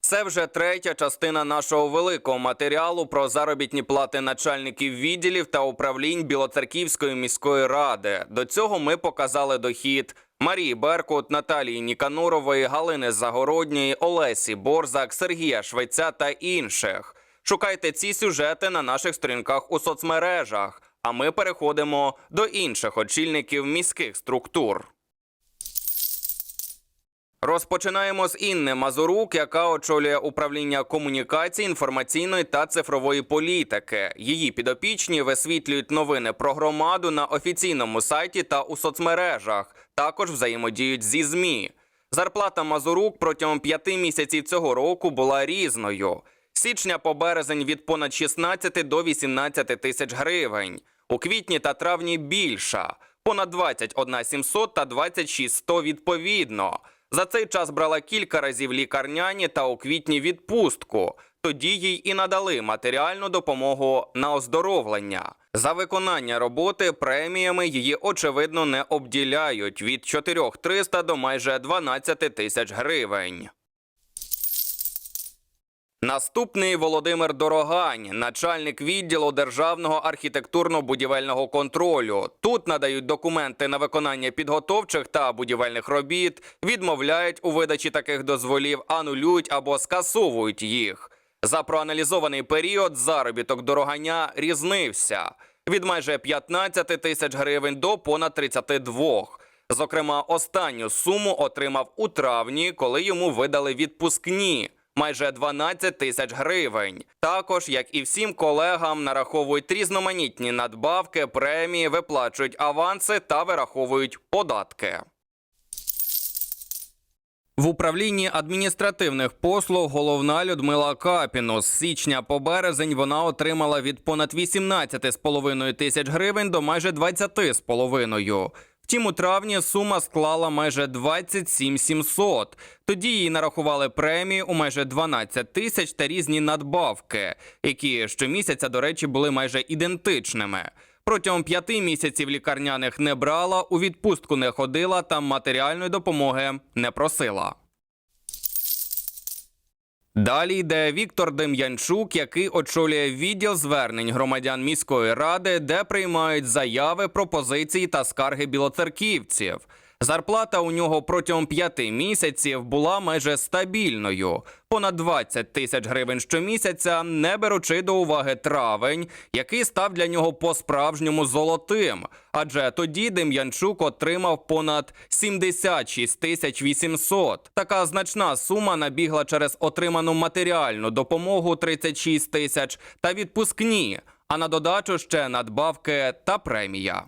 Це вже третя частина нашого великого матеріалу про заробітні плати начальників відділів та управлінь Білоцерківської міської ради. До цього ми показали дохід Марії Беркут, Наталії Ніканорової, Галини Загородньої, Олесі Борзак, Сергія Швеця та інших. Шукайте ці сюжети на наших сторінках у соцмережах. А ми переходимо до інших очільників міських структур. Розпочинаємо з Інни Мазурук, яка очолює управління комунікацій, інформаційної та цифрової політики. Її підопічні висвітлюють новини про громаду на офіційному сайті та у соцмережах. Також взаємодіють зі ЗМІ. Зарплата Мазурук протягом п'яти місяців цього року була різною. Січня по березень від понад 16 до 18 тисяч гривень. У квітні та травні більша понад 21 700 та 26 100 відповідно. За цей час брала кілька разів лікарняні та у квітні відпустку. Тоді їй і надали матеріальну допомогу на оздоровлення. За виконання роботи преміями її очевидно не обділяють від 4300 до майже 12 тисяч гривень. Наступний Володимир Дорогань, начальник відділу державного архітектурно-будівельного контролю. Тут надають документи на виконання підготовчих та будівельних робіт, відмовляють у видачі таких дозволів, анулюють або скасовують їх. За проаналізований період заробіток дороганя різнився від майже 15 тисяч гривень до понад 32. Зокрема, останню суму отримав у травні, коли йому видали відпускні майже 12 тисяч гривень. Також, як і всім колегам, нараховують різноманітні надбавки, премії, виплачують аванси та вираховують податки. В управлінні адміністративних послуг головна Людмила Капіно. З січня по березень вона отримала від понад 18,5 тисяч гривень до майже 20,5. Втім, у травні сума склала майже 27 700. Тоді їй нарахували премії у майже 12 тисяч та різні надбавки, які щомісяця, до речі, були майже ідентичними. Протягом п'яти місяців лікарняних не брала, у відпустку не ходила та матеріальної допомоги не просила. Далі йде Віктор Дем'янчук, який очолює відділ звернень громадян міської ради, де приймають заяви, пропозиції та скарги білоцерківців. Зарплата у нього протягом п'яти місяців була майже стабільною понад 20 тисяч гривень щомісяця, не беручи до уваги травень, який став для нього по-справжньому золотим. Адже тоді Дем'янчук отримав понад 76 тисяч 800. Така значна сума набігла через отриману матеріальну допомогу 36 тисяч та відпускні, а на додачу ще надбавки та премія.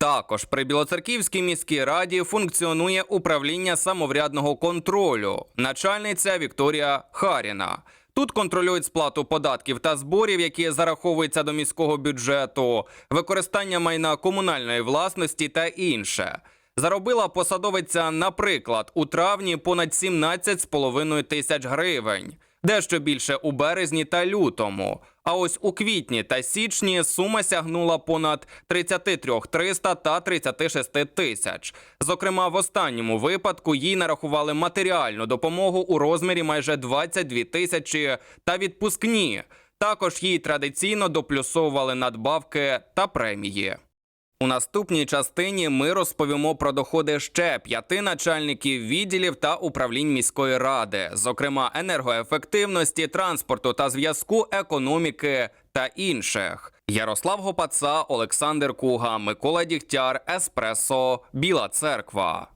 Також при Білоцерківській міській раді функціонує управління самоврядного контролю, начальниця Вікторія Харіна. Тут контролюють сплату податків та зборів, які зараховуються до міського бюджету, використання майна комунальної власності та інше. Заробила посадовиця, наприклад, у травні понад 17,5 тисяч гривень, дещо більше у березні та лютому. А ось у квітні та січні сума сягнула понад 33 300 та 36 тисяч. Зокрема, в останньому випадку їй нарахували матеріальну допомогу у розмірі майже 22 тисячі та відпускні. Також їй традиційно доплюсовували надбавки та премії. У наступній частині ми розповімо про доходи ще п'яти начальників відділів та управлінь міської ради, зокрема енергоефективності, транспорту та зв'язку, економіки та інших. Ярослав Гопаца, Олександр Куга, Микола Дігтяр, Еспресо, Біла Церква.